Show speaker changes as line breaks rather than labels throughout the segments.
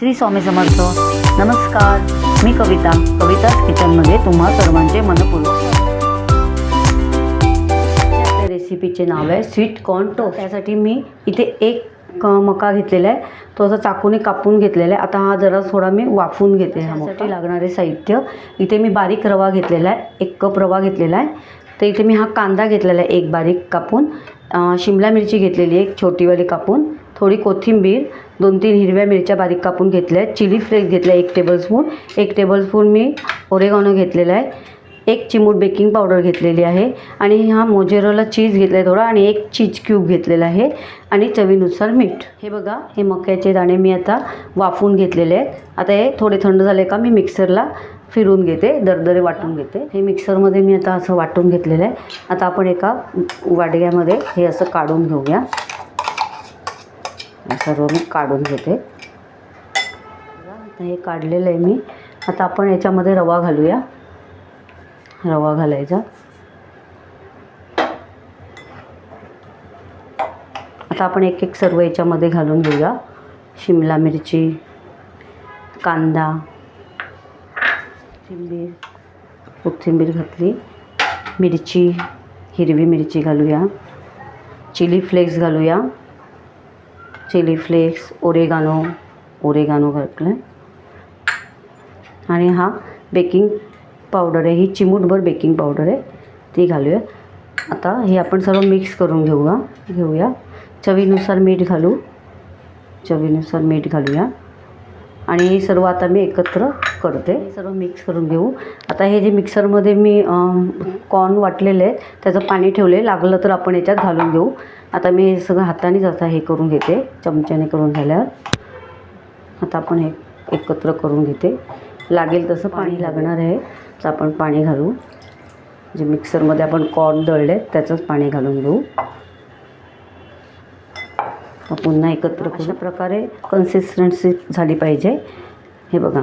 श्री स्वामी समर्थ. नमस्कार. मी कविता. कविताच किचनमध्ये तुम्हा सर्वांचे मनपूर्वक आपल्या रेसिपीचे नाव आहे स्वीट कॉर्न टोस्ट त्यासाठी मी इथे एक क- मका घेतलेला आहे. तो असा चाकूने कापून घेतलेला आहे. आता हा जरा थोडा मी वाफून घेते ह्यासाठी लागणारे साहित्य. इथे मी बारीक रवा घेतलेला आहे. एक कप रवा घेतलेला आहे. तर इथे मी हा कांदा घेतलेला आहे एक बारीक कापून. शिमला मिरची घेतलेली आहे एक छोटीवाली कापून. थोडी कोथिंबीर. दोन तीन हिरव्या मिरच्या बारीक कापून घेतल्या आहेत. चिली फ्लेक्स घेतला आहे एक टेबलस्पून एक टेबलस्पून मी ओरेगॉनो घेतलेला आहे. एक चिमूट बेकिंग पावडर घेतलेली आहे. आणि हा मोजेरोला चीज घेतला आहे थोडा आणि एक चीज क्यूब घेतलेला आहे. आणि चवीनुसार मीठ. हे बघा हे मक्याचे दाणे मी आता वाफून घेतलेले आहेत. आता हे थोडे थंड झाले का मी मिक्सरला फिरून घेते दरदरे वाटून घेते. हे मिक्सरमध्ये मी आता असं वाटून घेतलेलं आहे. आता आपण एका वाडग्यामध्ये हे असं काढून घेऊया. सर्व मी काढून घेते. आता हे काढलेलं आहे मी. आता आपण याच्यामध्ये रवा घालूया. रवा घालायचा. आता आपण एक एक सर्व याच्यामध्ये घालून घेऊया. शिमला मिरची कांदा कोथिंबीर कोथिंबीर घातली. मिरची हिरवी मिरची घालूया. चिली फ्लेक्स घालूया. चिली फ्लेक्स ओरेगानो ओरेगानो घातलं. आणि हा बेकिंग पावडर आहे ही चिमूटभर बेकिंग पावडर आहे ती घालूया. आता हे आपण सर्व मिक्स करून घेऊया घेऊया. चवीनुसार मीठ घालू. चवीनुसार मीठ घालूया. आणि हे सर्व आता मी एकत्र करते. सर्व मिक्स करून घेऊ. आता हे जे मिक्सरमध्ये मी कॉर्न वाटलेले आहेत त्याचं पाणी ठेवले. लागलं तर आपण याच्यात घालून घेऊ. आता मी हे सगळं हातानेच आता हे करून घेते चमच्याने करून झाल्यावर. आता आपण हे एकत्र करून घेते. लागेल तसं पाणी लागणार आहे तर आपण पाणी घालू. जे मिक्सरमध्ये आपण कॉर्न दळले त्याचंच पाणी घालून घेऊ. पुन्हा एकत्र अशा प्रकारे कन्सिस्टन्सी झाली पाहिजे. हे बघा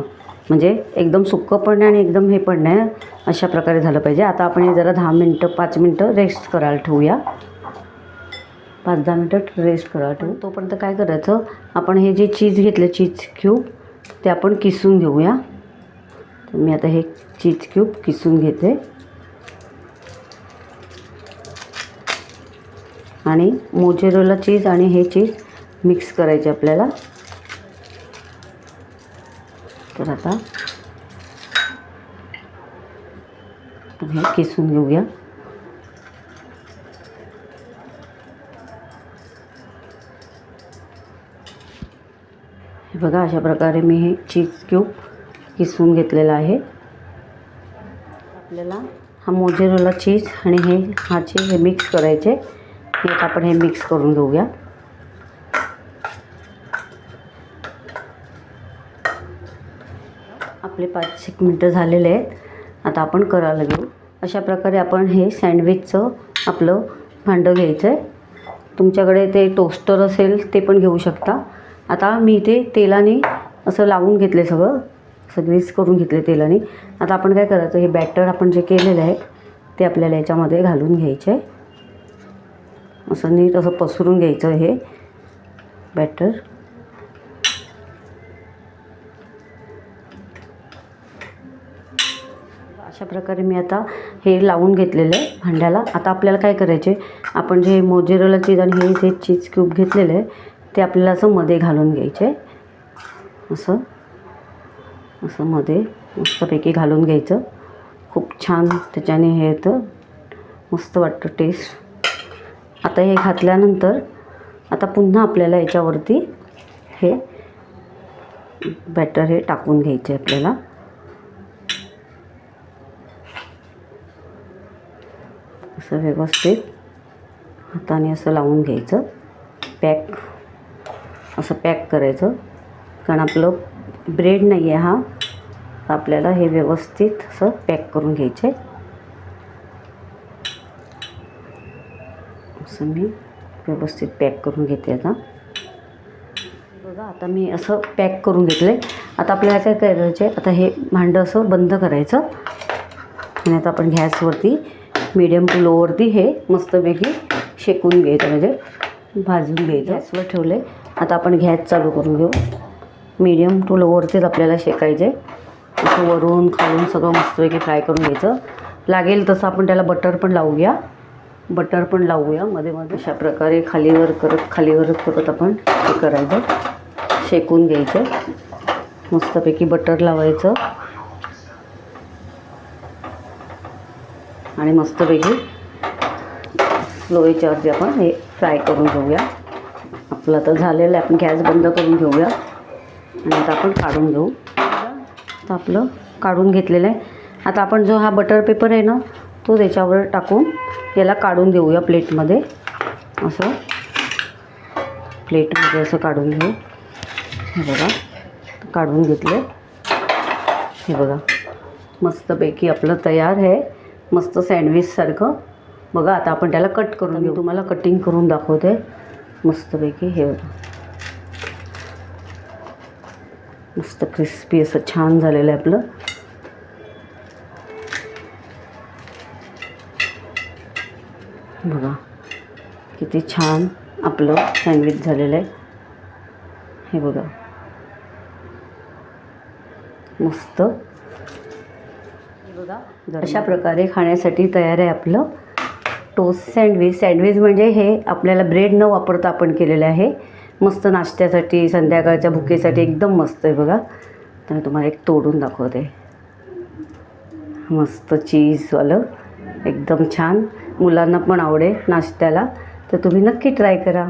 म्हणजे एकदम सुक्कं पण नाही आणि एकदम हे पण नाही. अशा प्रकारे झालं पाहिजे. आता आपण हे जरा दहा मिनटं पाच मिनटं रेस्ट करायला ठेवूया. पाच दहा मिनटं रेस्ट करा ठेवू. तोपर्यंत काय करायचं आपण हे जे चीज घेतलं चीज क्यूब ते आपण किसून घेऊया. तर मी आता हे चीज क्यूब किसून घेते. आणि मोजेरोला चीज आणि हे चीज मिक्स करायचे आपल्याला. तर आता हे किसून घेऊया. बघा अशा प्रकारे मी हे चीज क्यूब किसून घेतलेला आहे. आपल्याला हा मोजेरोला चीज आणि हे हा चीज हे मिक्स करायचे. हे आपण हे मिक्स करून घेऊया. आपले पाच एक मिनटं झालेले आहेत. आता आपण करायला घेऊ. अशा प्रकारे आपण हे सँडविचचं आपलं भांडं घ्यायचं आहे तुमच्याकडे ते टोस्टर असेल ते पण घेऊ शकता. आता मी इथे तेलाने असं लावून घेतले सगळं. असं ग्रीस करून घेतले तेलाने. आता आपण काय करायचं हे बॅटर आपण जे केलेलं आहे ते आपल्याला याच्यामध्ये घालून घ्यायचे आहे असं नीट असं पसरून घ्यायचं हे बॅटर अशा प्रकारे मी आता हे लावून घेतलेलं आहे भांड्याला. आता आपल्याला काय करायचे आपण जे मोजेरला चीज आणि हे जे चीज क्यूब घेतलेलं आहे ते आपल्याला असं मध्ये घालून घ्यायचे. असं. असं मध्ये मस्तपैकी घालून घ्यायचं. खूप छान त्याच्याने हे येतं. मस्त वाटतं टेस्ट आता हे घातल्यानंतर आता पुन्हा आपल्याला याच्यावरती हे बॅटर हे टाकून घ्यायचे आपल्याला. असं व्यवस्थित हाताने असं लावून घ्यायचं. पॅक असं पॅक करायचं. कारण आपलं ब्रेड नाही आहे हा. तर आपल्याला हे व्यवस्थित असं पॅक करून घ्यायचं. आहे असं मी व्यवस्थित पॅक करून घेते आता. बघा आता मी असं पॅक करून घेतलं आहे आता आपल्याला काय करायचं आहे आता हे भांडं असं बंद करायचं. आणि आता आपण गॅसवरती मिडियम टू लोवरती हे मस्तपैकी शेकून घ्यायचं म्हणजे भाजून घ्यायचं. गॅसवर ठेवले आता आपण गॅस चालू करून घेऊ. मीडियम टू लोवरतीच आपल्याला शेकायचे असं वरून खालून सगळं मस्तपैकी फ्राय करून घ्यायचं. लागेल तसं आपण त्याला बटर पण लावूया. बटर पण लावूया. मध्ये मध्ये अशा प्रकारे खालीवर करत खालीवर करत आपण हे करायचं. शेकून घ्यायचं. मस्तपैकी बटर लावायचं. आणि मस्तपैकी स्लो याच्यावरती आपण हे फ्राय करून घेऊया. आपलं तर झालेलं आहे. आपण गॅस बंद करून घेऊया. आणि आता आपण काढून घेऊ. आता आपलं काढून घेतलेलं आहे. आता आपण जो हा बटर पेपर आहे ना तो त्याच्यावर टाकून याला काढून घेऊया प्लेटमध्ये. असं. प्लेटमध्ये असं काढून घेऊ. हे बघा. काढून घेतले हे बघा. मस्तपैकी आपलं तयार आहे. मस्त सँडविचसारखं बघा आता आपण त्याला कट करून घेऊ तुम्हाला कटिंग करून दाखवते. मस्तपैकी हे बघा. मस्त क्रिस्पी असं छान झालेलं आहे आपलं. बघा किती छान आपलं सँडविच झालेलं आहे. हे बघा. मस्त. बघा अशा प्रकारे खाण्यासाठी तयार आहे आपलं. Toast sandwich. सँडविच म्हणजे हे आपल्याला ब्रेड न वापरता आपण केलेलं आहे. मस्त नाश्त्यासाठी संध्याकाळच्या भुकेसाठी एकदम मस्त आहे बघा. तर मी तुम्हाला एक तोडून दाखवते. मस्त चीजवालं. एकदम छान. मुलांना पण आवडेल नाश्त्याला. तर तुम्ही नक्की ट्राय करा.